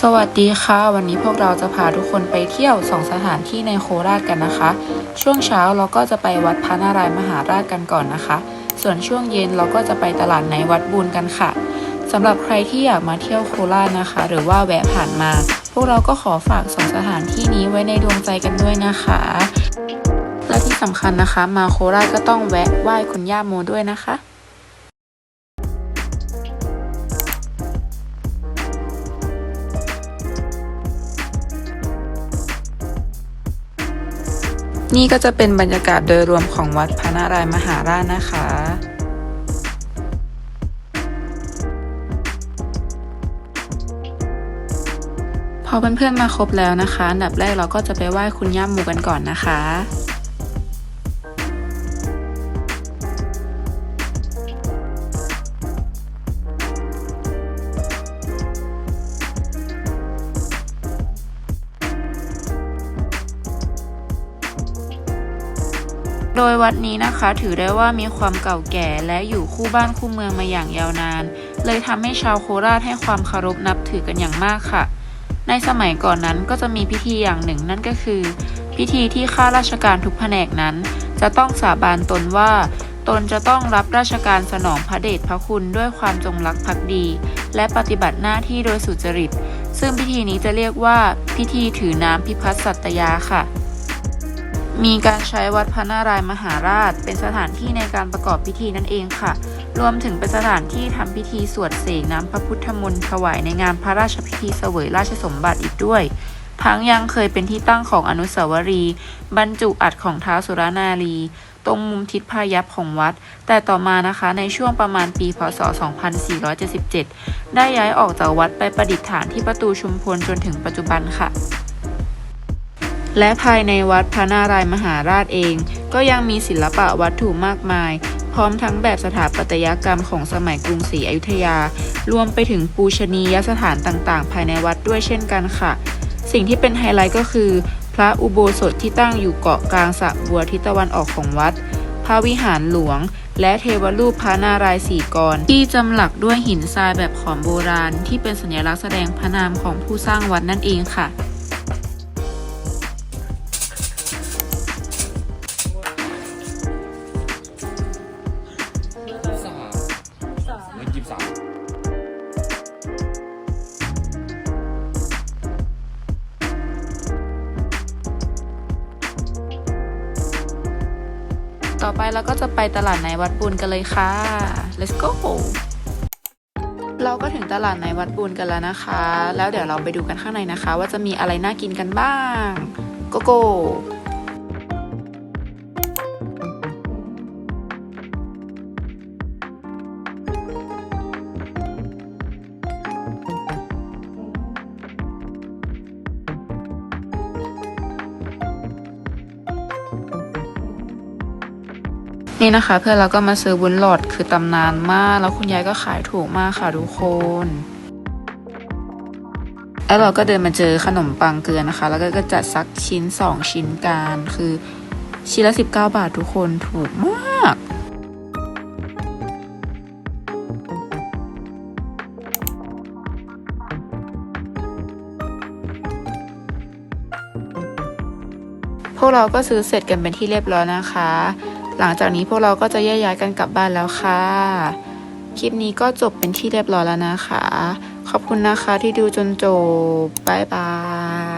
สวัสดีค่ะ วันนี้พวกเราจะพาทุกคนไปเที่ยวสองสถานที่ในโคราชกันนะคะ ช่วงเช้าเราก็จะไปวัดพระนารายณ์มหาราชกันก่อนนะคะ ส่วนช่วงเย็นเราก็จะไปตลาดในวัดบุญกันค่ะสำหรับใครที่อยากมาเที่ยวโคราชนะคะ หรือว่าแวะผ่านมา พวกเราก็ขอฝากสองสถานที่นี้ไว้ในดวงใจกันด้วยนะคะ และที่สำคัญนะคะ มาโคราชก็ต้องแวะไหว้คุณย่าโมด้วยนะคะ นี่ก็จะเป็นบรรยากาศโดยรวมของวัดพระนารายมหาราชนะคะ พอเพื่อนๆมาครบแล้วนะคะ อันดับแรกเราก็จะไปไหว้คุณย่าหมูกันก่อนนะคะ โดยวัดนี้นะคะถือได้ว่ามีความเก่าแก่และอยู่คู่บ้านคู่เมืองมาอย่างยาวนาน เลยทำให้ชาวโคราชให้ความเคารพนับถือกันอย่างมากค่ะ ในสมัยก่อนนั้นก็จะมีพิธีอย่างหนึ่งนั่นก็คือ พิธีที่ข้าราชการทุกแผนกนั้น จะต้องสาบานตนว่า ตนจะต้องรับราชการสนองพระเดชพระคุณด้วยความจงรักภักดี และปฏิบัติหน้าที่โดยสุจริต ซึ่งพิธีนี้จะเรียกว่าพิธีถือน้ำพิพัฒน์สัตยาค่ะ มีการใช้วัดพระนารายมหาราช เป็นสถานที่ในการประกอบพิธีนั่นเองค่ะ รวมถึงเป็นสถานที่ทำพิธีสวดเสกน้ำพระพุทธมนต์ถวายในงานพระราชพิธีเสวยราชสมบัติอีกด้วย ทั้งยังเคยเป็นที่ตั้งของอนุสาวรีย์บรรจุอัฐของท้าวสุรนารี ตรงมุมทิศพายัพของวัด แต่ต่อมานะคะในช่วงประมาณปีพศ 2477 ได้ย้ายออกจากวัดไปประดิษฐานที่ประตูชุมพลจนถึงปัจจุบันค่ะ และภายในวัดพระนารายมหาราชเอง ก็ยังมีศิลปะวัตถุมากมาย พร้อมทั้งแบบสถาปัตยกรรมของสมัยกรุงศรีอยุธยา รวมไปถึงปูชนียสถานต่างๆ ภายในวัดด้วยเช่นกันค่ะ สิ่งที่เป็นไฮไลท์ก็คือ พระอุโบสถที่ตั้งอยู่เกาะกลางสระบัวทิศตะวันออกของวัด พระวิหารหลวง และเทวรูปพระนารายณ์สี่กร ที่จำหลักด้วยหินทรายแบบขอมโบราณ ที่เป็นสัญลักษณ์แสดงพระนามของผู้สร้างวัดนั่นเองค่ะ เงินยี่สิบสามต่อไปเราก็จะไปตลาดในวัดบุญกันเลยค่ะ let's go เราก็ถึงตลาดในวัดบุญกันแล้วนะคะ แล้วเดี๋ยวเราไปดูกันข้างในนะคะ ว่าจะมีอะไรน่ากินกันบ้าง โกโก้ นี่นะคะ เพื่อนเราก็มาซื้อวุ้นหลอดคือตำนานมาก แล้วคุณยายก็ขายถูกมากค่ะทุกคนแล้วเราก็เดินมาเจอขนมปังเกลือนะคะ แล้วก็จัดสักชิ้น 2 ชิ้นกันคือชิ้นละ 19 บาททุกคนถูกมากพวกเราก็ซื้อเสร็จกันเป็นที่เรียบร้อยนะคะ หลังจากนี้พวกเราก็จะแยกย้ายกันกลับบ้านแล้วค่ะ คลิปนี้ก็จบเป็นที่เรียบร้อยแล้วนะคะ ขอบคุณนะคะที่ดูจนจบ บ๊ายบาย